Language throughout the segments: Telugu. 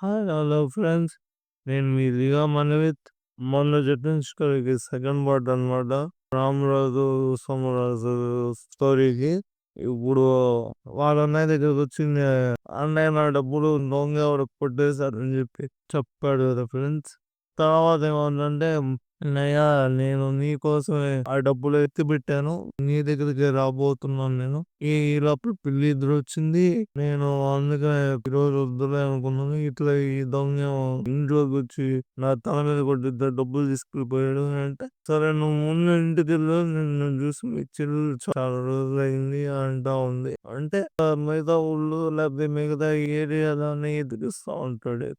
Hi hello friends. నేను మీ లిగా మనవిత్. మొన్న చెప్పిన సెకండ్ పార్ట్ అనమాట రామరాజు సోమరాజు స్టోరీకి ఇప్పుడు వాళ్ళ అన్నయ్య దగ్గరకు వచ్చింది. అన్నయ్య నా డబ్బులు దొంగ ఎవరికి కొట్టేశారని చెప్పి చెప్పాడు కదా ఫ్రెండ్స్. తర్వాత ఏమంటే అన్నయ్య నేను నీ కోసమే ఆ డబ్బులు ఎత్తి పెట్టాను. నీ దగ్గరికి రాబోతున్నాను నేను. ఈ లోపల పిల్లి ఇద్దరు వచ్చింది. నేను అందుకనే ఈరోజు వద్దులే అనుకున్నాను. ఇట్లా ఈ దొంగ ఇంట్లోకి వచ్చి నా తల మీద కొట్టిద్ద డబ్బులు తీసుకెళ్ళిపోయాడు అంటే సరే నువ్వు ముందు ఇంటికి వెళ్ళు. నిన్ను చూసి మీ చెల్లెలు చాలా రోజులు అయింది అంటా ఉంది. అంటే మిగతా ఊళ్ళు లేకపోతే మిగతా ఏరియాలోనే ఎదిగిస్తూ ఉంటాడు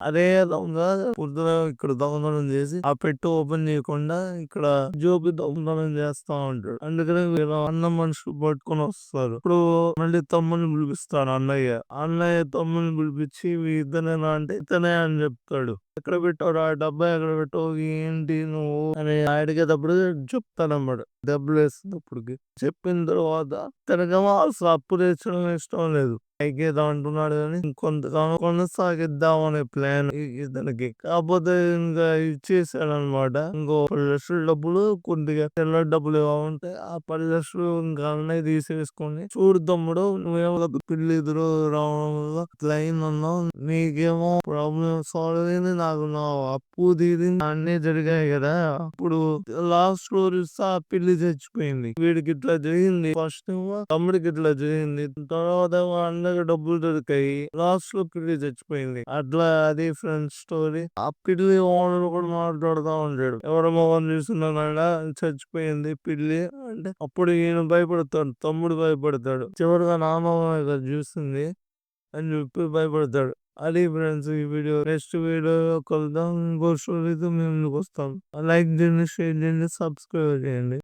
అదే దొంగ పొద్దున ఇక్కడ దొంగతనం చేసి ఆ పెట్టు ఓపెన్ చేయకుండా ఇక్కడ జోబి దొంగతనం చేస్తా ఉంటాడు. అందుకని వీళ్ళ అన్న మనుషులు పట్టుకొని వస్తారు. ఇప్పుడు మళ్ళీ తమ్ముని పిలిపిస్తాడు అన్నయ్య. అన్నయ్య తమ్ముని పిలిపించి ఇతనేనా అంటే ఇతనే అని చెప్తాడు. ఎక్కడ పెట్టాడు ఆ డబ్బా ఎక్కడ పెట్టావు? ఏంటి నువ్వు? అని అడిగేటప్పుడు చెప్తానమాట డబ్బులు వేస్తున్నప్పుడు చెప్పిన తర్వాత తనకేమో అసలు అప్పు తెచ్చడం ఇష్టం లేదు. ఎగ్గేద్దాం అంటున్నాడు కానీ ఇంకొంత కొనసాగిద్దాం అనే ప్లాన్ ఇతనికి. కాకపోతే ఇంకా ఇచ్చేసాడు అనమాట ఇంకో పది లక్షల డబ్బులు కొద్దిగా తెల్ల డబ్బులు ఏమంటే ఆ పది లక్షలు ఇంకా అన్నయ్య తీసేసుకొని చూడు తమ్ముడు నువ్వేమో పిల్లి ఎదురు రావడం వల్ల క్లైన్ అన్నావు నీకేమో ప్రాబ్లం సాల్వ్ అయింది నాకు నా అప్పు తీరి అన్నీ జరిగాయి కదా. ఇప్పుడు లాస్ట్ స్టోరీస్ ఆ పిల్లి చచ్చిపోయింది. వీడికి ఇట్లా జరిగింది. ఫస్ట్ తమ్ముడికి ఇట్లా జరిగింది. తర్వాత అందరికి డబ్బులు దొరికాయి. లాస్ట్లో పిల్లి చచ్చిపోయింది. అట్లా అది ఫ్రెండ్స్ స్టోరీ. ఆ పిల్లి ఓనర్ కూడా మాట్లాడుతూ ఉంటాడు ఎవరు మొగం చూస్తున్నాడా చచ్చిపోయింది పిల్లి అంటే అప్పుడు ఈయన భయపడతాడు. తమ్ముడు భయపడతాడు. చివరిగా నామగా చూస్తుంది అని చెప్పి భయపడతాడు. అది ఫ్రెండ్స్ ఈ వీడియో నెక్స్ట్ వీడియో కలుద్దాం. ఇంకో స్టోరీతో మేము వస్తాం. లైక్ చేయండి షేర్ చేయండి సబ్స్క్రైబ్ చేయండి.